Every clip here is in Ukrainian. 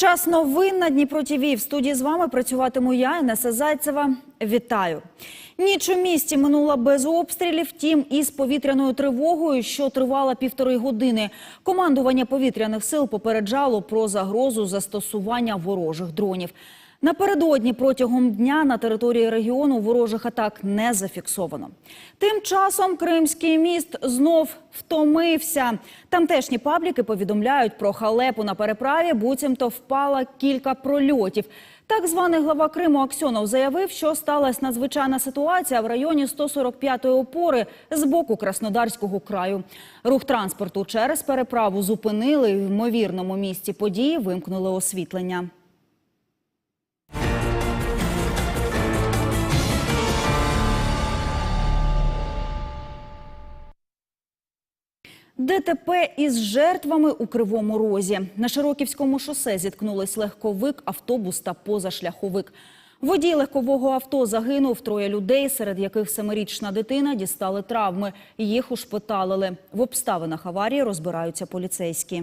Час новин на Дніпро ТІВІ. В студії з вами працюватиму я, Інеса Зайцева. Вітаю. Ніч у місті минула без обстрілів, втім із повітряною тривогою, що тривала півтори години. Командування повітряних сил попереджало про загрозу застосування ворожих дронів. Напередодні протягом дня на території регіону ворожих атак не зафіксовано. Тим часом Кримський міст знов втомився. Тамтешні пабліки повідомляють про халепу на переправі, буцімто впала кілька прольотів. Так званий глава Криму Аксьонов заявив, що сталася надзвичайна ситуація в районі 145-ї опори з боку Краснодарського краю. Рух транспорту через переправу зупинили. В ймовірному місці події вимкнули освітлення. ДТП із жертвами у Кривому Розі. На Широківському шосе зіткнулись легковик, автобус та позашляховик. Водій легкового авто загинув. Троє людей, серед яких семирічна дитина, дістали травми. Їх ушпиталили. В обставинах аварії розбираються поліцейські.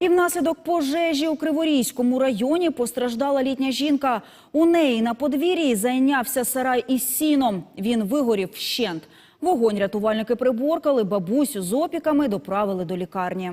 І внаслідок пожежі у Криворізькому районі постраждала літня жінка. У неї на подвір'ї зайнявся сарай із сіном. Він вигорів вщент. Вогонь рятувальники приборкали, бабусю з опіками доправили до лікарні.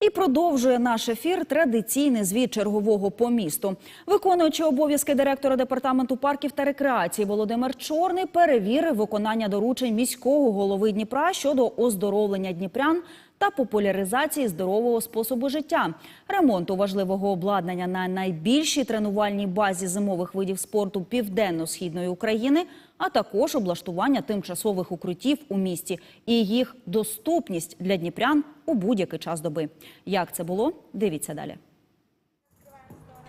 І продовжує наш ефір традиційний звіт чергового по місту. Виконуючи обов'язки директора департаменту парків та рекреації Володимир Чорний перевірив виконання доручень міського голови Дніпра щодо оздоровлення дніпрян та популяризації здорового способу життя, ремонту важливого обладнання на найбільшій тренувальній базі зимових видів спорту південно-східної України, а також облаштування тимчасових укриттів у місті і їх доступність для дніпрян у будь-який час доби. Як це було? Дивіться далі.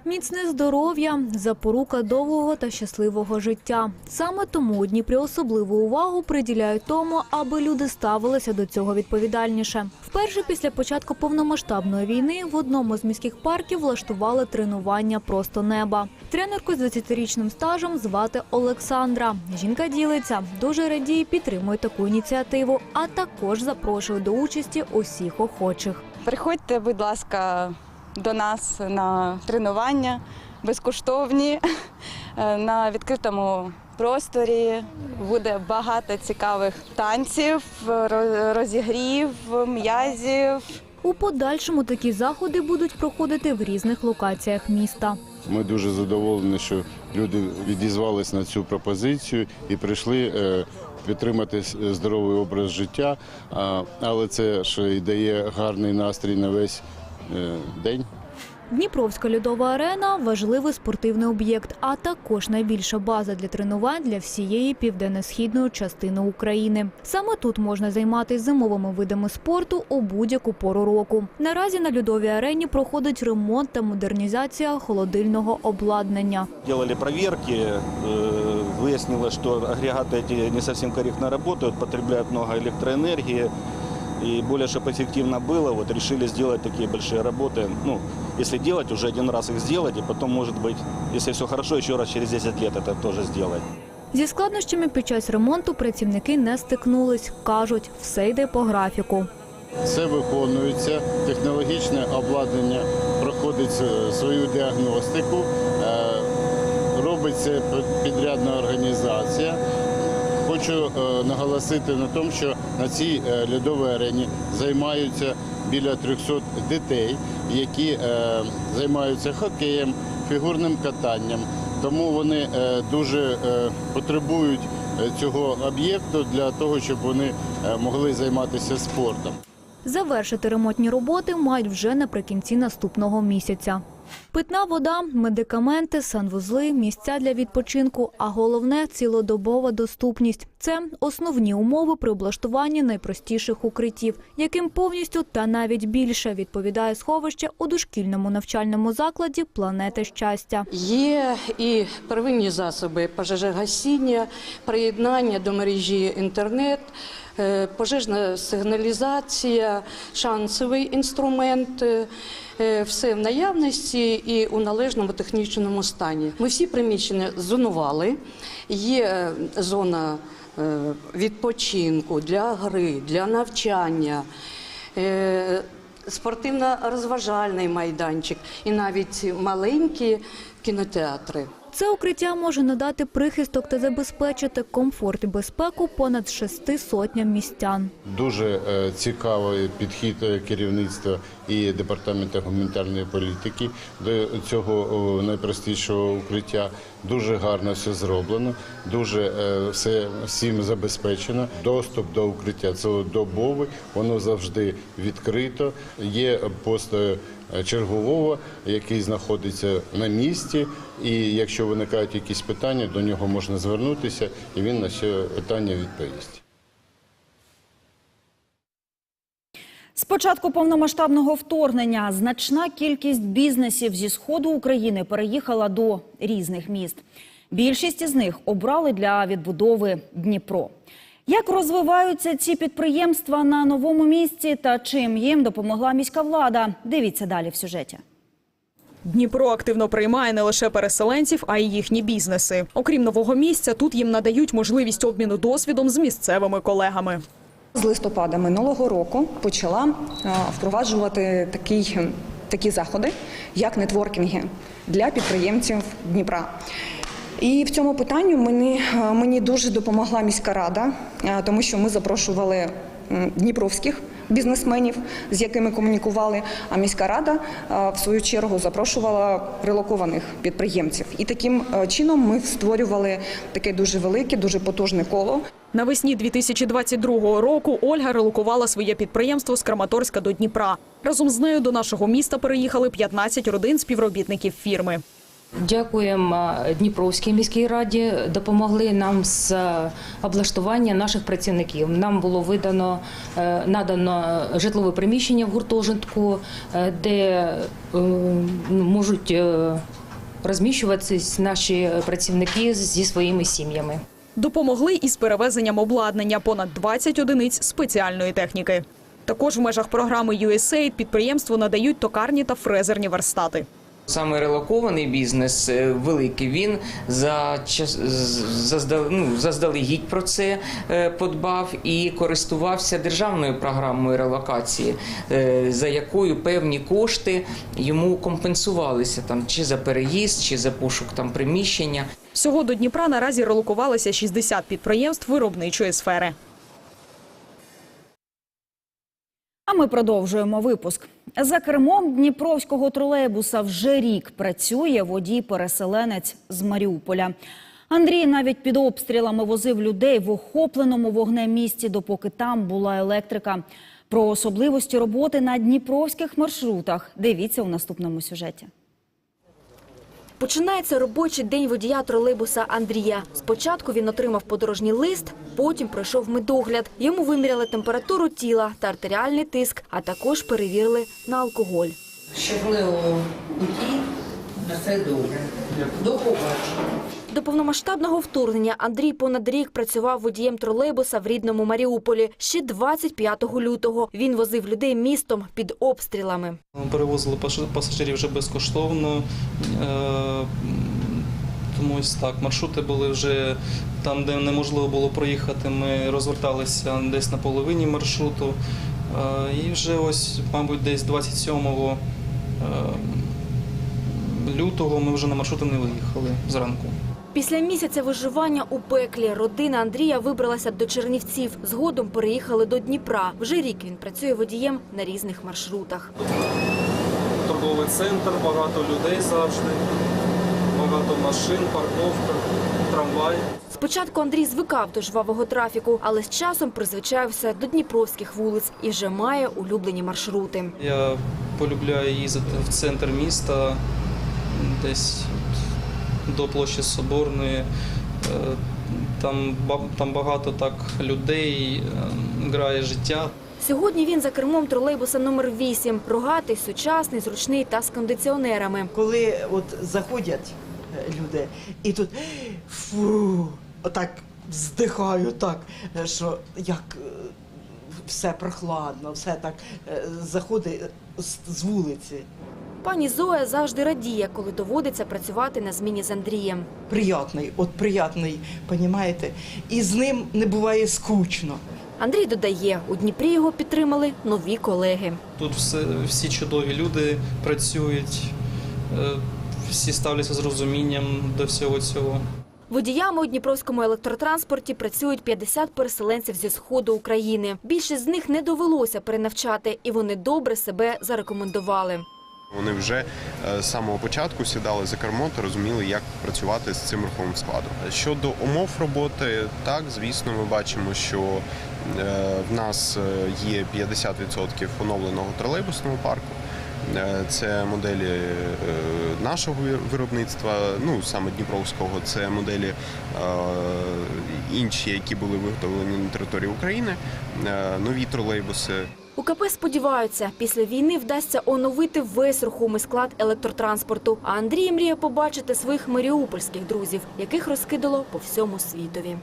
Міцне здоров'я – запорука довгого та щасливого життя. Саме тому у Дніпрі особливу увагу приділяють тому, аби люди ставилися до цього відповідальніше. Вперше після початку повномасштабної війни в одному з міських парків влаштували тренування просто неба. Тренерку з 20-річним стажем звати Олександра. Жінка ділиться, дуже радіє, підтримує таку ініціативу, а також запрошує до участі усіх охочих. Приходьте, будь ласка, до нас на тренування безкоштовні е, на відкритому просторі. Буде багато цікавих танців, розігрів, м'язів. У подальшому такі заходи будуть проходити в різних локаціях міста. Ми дуже задоволені, що люди відізвались на цю пропозицію і прийшли е, підтримати здоровий образ життя. Але це ще й дає гарний настрій на весь день. Дніпровська льодова арена важливий спортивний об'єкт, а також найбільша база для тренувань для всієї південно-східної частини України. Саме тут можна займатися зимовими видами спорту у будь-яку пору року. Наразі на льодовій арені проходить ремонт та модернізація холодильного обладнання. Делали проверки, э, выяснилось, что агрегаты эти не совсем корректно работают, потребляют много электроэнергии. И более, чтобы эффективно было, вот решили сделать такие большие работы. Ну, если делать, уже один раз их сделать, и потом, может быть, если все хорошо, еще раз через 10 лет это тоже сделать. Зі складнощами під час ремонту працівники не стикнулись. кажуть, все йде по графіку. Все виконується, технологічне обладнання проходить е, свою діагностику, е, робиться п- підрядна організація. Хочу е, наголосити на тому, що на цій е, льодовій арені займаються біля 300 дітей, які е, займаються хокеєм, фігурним катанням. Тому вони дуже потребують цього об'єкту для того, щоб вони могли займатися спортом. Завершити ремонтні роботи мають вже наприкінці наступного місяця. Питна вода, медикаменти, санвузли, місця для відпочинку, а головне цілодобова доступність. Це основні умови при облаштуванні найпростіших укриттів, яким повністю та навіть більше відповідає сховище у дошкільному навчальному закладі Планета щастя. Є і первинні засоби пожежогасіння, приєднання до мережі інтернет, пожежна сигналізація, шансовий інструмент. е, е, Все в наявності і у належному технічному стані. Ми всі приміщення зонували. Є е, зона е, відпочинку для гри, для навчання. е, Спортивно-розважальний майданчик і навіть маленькі кінотеатри. Це укриття може надати прихисток та забезпечити комфорт і безпеку понад шести сотням містян. Дуже е, цікавий підхід е, керівництва і департаменту гуманітарної політики до цього найпростішого укриття. Дуже гарно все зроблено, дуже е, все всім забезпечено. Доступ до укриття цілодобовий, воно завжди відкрито. Є пост чергового, який знаходиться на місці. І якщо виникають якісь питання, до нього можна звернутися, і він на це питання відповість. З початку повномасштабного вторгнення значна кількість бізнесів зі сходу України переїхала до різних міст. Більшість із них обрали для відбудови Дніпро. Як розвиваються ці підприємства на новому місці та чим їм допомогла міська влада? Дивіться далі в сюжеті. Дніпро активно приймає не лише переселенців, а й їхні бізнеси. Окрім нового місця, тут їм надають можливість обміну досвідом з місцевими колегами. З листопада минулого року почала е, впроваджувати такий, такі заходи, як нетворкінги для підприємців Дніпра. І в цьому питанні мені, е, мені дуже допомогла міська рада, е, тому що ми запрошували дніпровських бізнесменів, з якими комунікували. А міська рада е, в свою чергу запрошувала релокованих підприємців. І таким чином ми створювали таке дуже велике, дуже потужне коло. Навесні 2022 року Ольга релокувала своє підприємство з Краматорська до Дніпра. Разом з нею до нашого міста переїхали 15 родин співробітників фірми. Дякуємо Дніпровській міській раді. Допомогли нам з е, облаштування наших працівників. Нам було видано е, надано житлове приміщення в гуртожитку, е, де е, ну, можуть е, розміщуватися наші працівники зі своїми сім'ями. Допомогли із перевезенням обладнання понад 20 одиниць спеціальної техніки. Також в межах програми USAID підприємству надають токарні та фрезерні верстати. Саме релокований бізнес е, великий. Він за заздал- ну, заздалегідь про це е, подбав і користувався державною програмою релокації, е, за якою певні кошти йому компенсувалися там чи за переїзд, чи за пошук там приміщення. Всього до Дніпра наразі релокувалися 60 підприємств виробничої сфери. Ми продовжуємо випуск. За кермом дніпровського тролейбуса вже рік працює водій-переселенець з Маріуполя. Андрій навіть під обстрілами возив людей в охопленому вогнем місці, допоки там була електрика. Про особливості роботи на дніпровських маршрутах дивіться у наступному сюжеті. Починається робочий день водія тролейбуса Андрія. Спочатку він отримав подорожній лист, потім пройшов медогляд. Йому виміряли температуру тіла та артеріальний тиск, а також перевірили на алкоголь. щасливого путі на все добре. До побачення. До повномасштабного вторгнення Андрій понад рік працював водієм тролейбуса в рідному Маріуполі. Ще 25 лютого він возив людей містом під обстрілами. Перевозили пасажирів вже безкоштовно. Е, Тому так, маршрути були вже там, де неможливо було проїхати. Ми розверталися десь на половині маршруту. Е, І вже ось, мабуть, десь 27 е, лютого ми вже на маршрути не виїхали зранку. Після місяця виживання у пеклі родина Андрія вибралася до Чернівців. Згодом переїхали до Дніпра. Вже рік він працює водієм на різних маршрутах. Торговий центр, багато людей завжди, багато машин, парковка, трамвай. Спочатку Андрій звикав до жвавого трафіку, але з часом призвичаєвся до дніпровських вулиць і вже має улюблені маршрути. Я полюбляю їздити в центр міста, десь до площі Соборної. Е, Там, там багато так людей, е, грає життя. Сьогодні він за кермом тролейбуса номер 8 рогатий, сучасний, зручний та з кондиціонерами. Коли от заходять е, люди, і тут фу, отак здихаю, так, е, що як все прохладно, все так заходить з вулиці. Пані Зоя завжди радіє, коли доводиться працювати на зміні з Андрієм. Приятний, от приятний, понімаєте? І з ним не буває скучно. Андрій додає, у Дніпрі його підтримали нові колеги. Тут все, всі чудові люди працюють, е, всі ставляться з розумінням до всього цього. Водіями у Дніпровському електротранспорті працюють 50 переселенців зі сходу України. Більшість з них не довелося перенавчати, і вони добре себе зарекомендували. Вони вже е, з самого початку сідали за кермо та розуміли, як працювати з цим руховим складом. Щодо умов роботи, так звісно, ми бачимо, що е, в нас е, є 50% оновленого тролейбусного парку. Е, Це моделі е, нашого виробництва, ну саме Дніпровського, це моделі е, інші, які були виготовлені на території України, нові тролейбуси. У КП сподіваються, після війни вдасться оновити весь рухомий склад електротранспорту. А Андрій мріє побачити своїх маріупольських друзів, яких розкидало по всьому світові.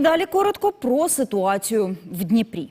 Далі коротко про ситуацію в Дніпрі.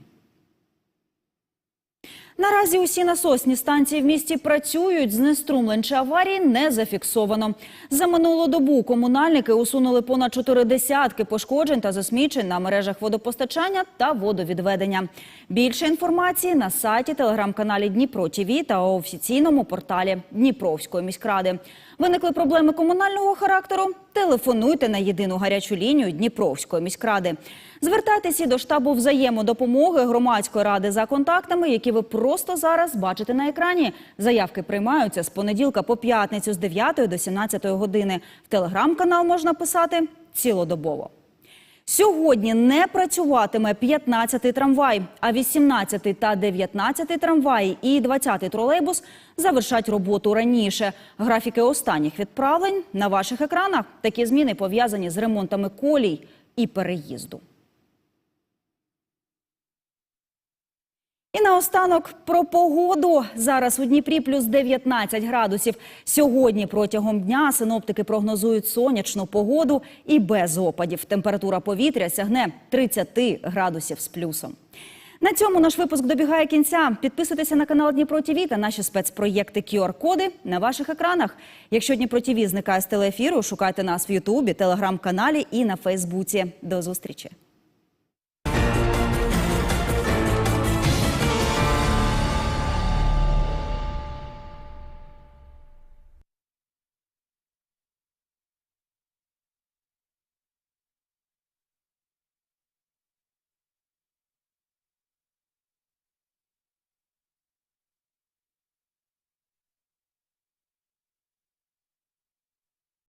Наразі усі насосні станції в місті працюють. Знеструмлень чи аварії не зафіксовано. За минулу добу комунальники усунули понад чотири десятки пошкоджень та засмічень на мережах водопостачання та водовідведення. Більше інформації на сайті, телеграм-каналі Дніпро ТІВІ та у офіційному порталі Дніпровської міськради. Виникли проблеми комунального характеру? Телефонуйте на єдину гарячу лінію Дніпровської міськради. Звертайтеся до штабу взаємодопомоги громадської ради за контактами, які ви просто зараз бачите на екрані. Заявки приймаються з понеділка по п'ятницю з 9 до 17 години. В телеграм-канал можна писати цілодобово. Сьогодні не працюватиме 15-й трамвай, а 18-й та 19-й трамваї і 20-й тролейбус завершать роботу раніше. Графіки останніх відправлень на ваших екранах. Такі зміни пов'язані з ремонтами колій і переїзду. І наостанок про погоду. Зараз у Дніпрі плюс 19 градусів. Сьогодні протягом дня синоптики прогнозують сонячну погоду і без опадів. Температура повітря сягне 30 градусів з плюсом. На цьому наш випуск добігає кінця. Підписуйтеся на канал Дніпро ТІВІ та наші спецпроєкти QR-коди на ваших екранах. Якщо Дніпро ТІВІ зникає з телеефіру, шукайте нас в Ютубі, телеграм-каналі і на Фейсбуці. До зустрічі.